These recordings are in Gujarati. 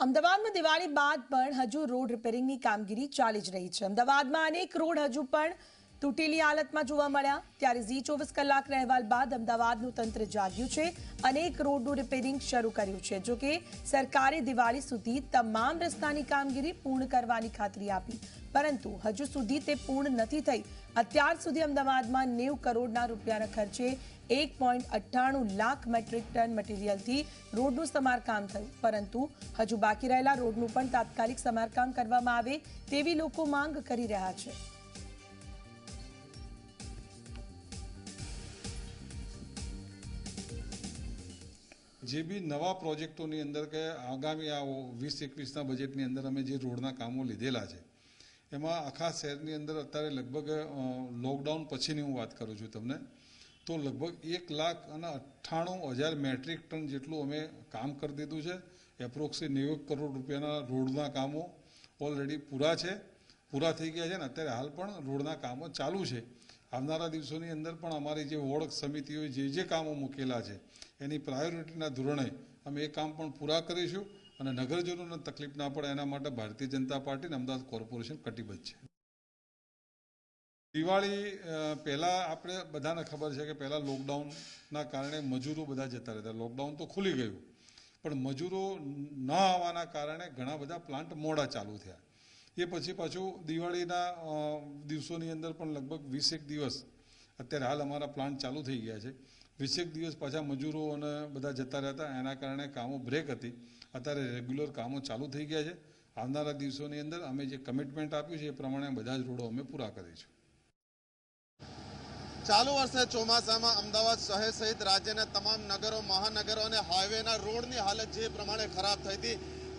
અમદાવાદમાં દિવાળી બાદ પણ હજુ રોડ રિપેરિંગની કામગીરી ચાલી જ રહી છે. અમદાવાદમાં અનેક રોડ હજુ પણ તૂટેલી હાલતમાં જોવા મળ્યા. ત્યારે ઝી ચોવીસ કલાકના અહેવાલ બાદ અમદાવાદનું તંત્ર જાગ્યું છે. અનેક રોડનું રિપેરિંગ શરૂ કર્યું છે. જોકે સરકારે દિવાળી સુધી તમામ રસ્તાની કામગીરી પૂર્ણ કરવાની ખાતરી આપી. પરંતુ હજુ સુધી તે પૂર્ણ નથી થઈ. અત્યાર સુધી અમદાવાદમાં નેવું કરોડના રૂપિયાના ખર્ચે એક લાખ મેટ્રિક ટન મટીરિયલથી રોડનું સમારકામ થયું. પરંતુ હજુ બાકી રહેલા રોડનું પણ તાત્કાલિક સમારકામ કરવામાં આવે તેવી લોકો માંગ કરી રહ્યા છે. જે બી નવા પ્રોજેક્ટોની અંદર કે આગામી આ વીસ, એકવીસના બજેટની અંદર અમે જે રોડના કામો લીધેલા છે, એમાં આખા શહેરની અંદર અત્યારે લગભગ લોકડાઉન પછીની હું વાત કરું છું તમને, તો લગભગ એક લાખ અને અઠ્ઠાણું હજાર મેટ્રિક ટન જેટલું અમે કામ કરી દીધું છે. એપ્રોક્સી નેવું કરોડ રૂપિયાના રોડના કામો ઓલરેડી પૂરા છે. પૂરા થઈ ગયા છે ને અત્યારે હાલ પણ રોડના કામો ચાલુ છે. આવનારા દિવસોની અંદર પણ અમારી જે ઓળખ સમિતિઓએ જે જે કામો મૂકેલા છે, એની પ્રાયોરિટીના ધોરણે અમે એ કામ પણ પૂરા કરીશું અને નગરજનોને તકલીફ ના પડે એના માટે ભારતીય જનતા પાર્ટી અને અમદાવાદ કોર્પોરેશન કટિબદ્ધ છે. દિવાળી પહેલાં આપણે બધાને ખબર છે કે પહેલાં લોકડાઉનના કારણે મજૂરો બધા જતા રહેતા. લોકડાઉન તો ખુલી ગયું, પણ મજૂરો ન આવવાના કારણે ઘણા બધા પ્લાન્ટ મોડા ચાલુ થયા. એ પછી પાછું દિવાળીના દિવસોની અંદર પણ લગભગ વીસેક દિવસ અત્યારે હાલ અમારા પ્લાન્ટ ચાલુ થઈ ગયા છે. વીસેક દિવસ પાછા મજૂરો અને બધા જતા રહેતા, એના કારણે કામો બ્રેક હતી. અત્યારે રેગ્યુલર કામો ચાલુ થઈ ગયા છે. આવનારા દિવસોની અંદર અમે જે કમિટમેન્ટ આપ્યું છે એ પ્રમાણે બધા જ રોડો અમે પૂરા કરીશું ચાલુ વર્ષે ચોમાસામાં અમદાવાદ શહેર સહિત રાજ્યના તમામ નગરો, મહાનગરો અને હાઈવેના રોડની હાલત જે પ્રમાણે ખરાબ થઈ હતી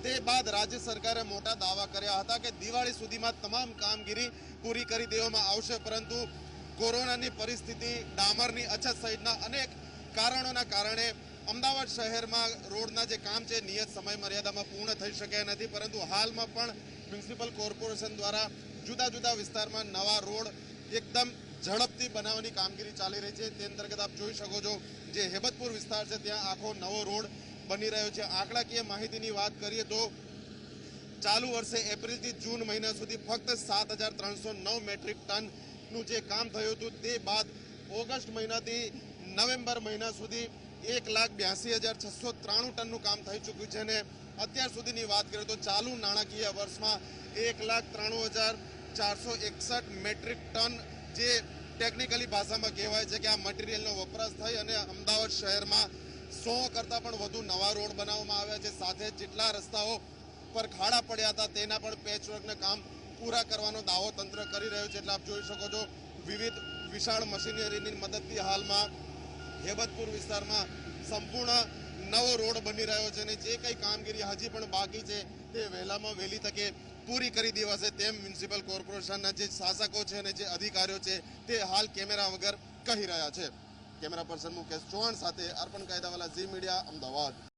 તે બાદ રાજ્ય સરકારે મોટા દાવા કર્યા હતા કે દિવાળી સુધીમાં તમામ કામગીરી પૂરી કરી દેવામાં આવશે, પરંતુ કોરોનાની પરિસ્થિતિ ડામરની અછત સહિતના અનેક કારણોના કારણે અમદાવાદ શહેરમાં રોડના જે કામ છે, નિયત સમય મર્યાદામાં પૂર્ણ થઈ શક્યા નથી, પરંતુ હાલમાં પણ મ્યુનિસિપલ કોર્પોરેશન દ્વારા જુદા જુદા વિસ્તારમાં નવા રોડ એકદમ ઝડપથી બનાવવાની કામગીરી ચાલી રહી છે. તે અંતર્ગત આપ જોઈ શકો છો, જે હેબતપુર વિસ્તાર છે, ત્યાં આખો નવો રોડ બની રહ્યો છે. આંકડાકીય માહિતીની વાત કરીએ તો ચાલુ વર્ષે એપ્રિલથી જૂન મહિના સુધી ફક્ત સાત હજાર ત્રણસો નવ મેટ્રિક ટનનું જે કામ થયું હતું તે બાદ ઓગસ્ટ મહિનાથી નવેમ્બર મહિના સુધી એક લાખ બ્યાસી હજાર છસો ત્રાણું ટનનું કામ થઈ ચૂક્યું છે. અને અત્યાર સુધીની વાત કરીએ તો ચાલુ નાણાકીય વર્ષમાં એક લાખ ત્રાણું હજાર ચારસો એકસઠ મેટ્રિક ટન જે ટેકનિકલી ભાષામાં કહેવાય છે કે આ મટીરિયલનો વપરાશ થઈ અને અમદાવાદ શહેરમાં સો કરતાં પણ વધુ નવા રોડ બનાવવામાં આવ્યા છે. સાથે જેટલા રસ્તાઓ પર ખાડા પડ્યા હતા, તેના પણ પેચવર્કને કામ પૂરા કરવાનો દાવો તંત્ર કરી રહ્યું છે. એટલે આપ જોઈ શકો છો, વિવિધ વિશાળ મશીનરીની મદદથી હાલમાં હેબતપુર વિસ્તારમાં સંપૂર્ણ નવો રોડ બની રહ્યો છે અને જે કંઈ કામગીરી હજી પણ બાકી છે, તે વહેલામાં વહેલી તકે પૂરી કરી દેવાશે તેમ મ્યુનિસિપલ કોર્પોરેશનના જે શાસકો છે અને જે અધિકારીઓ છે, તે હાલ કેમેરા વગર કહી રહ્યા છે. કેમેરા પર્સન મુકેશ ચૌહાણ સાથે અર્પણ કાયદાવાલા ઝી મીડિયા અમદાવાદ.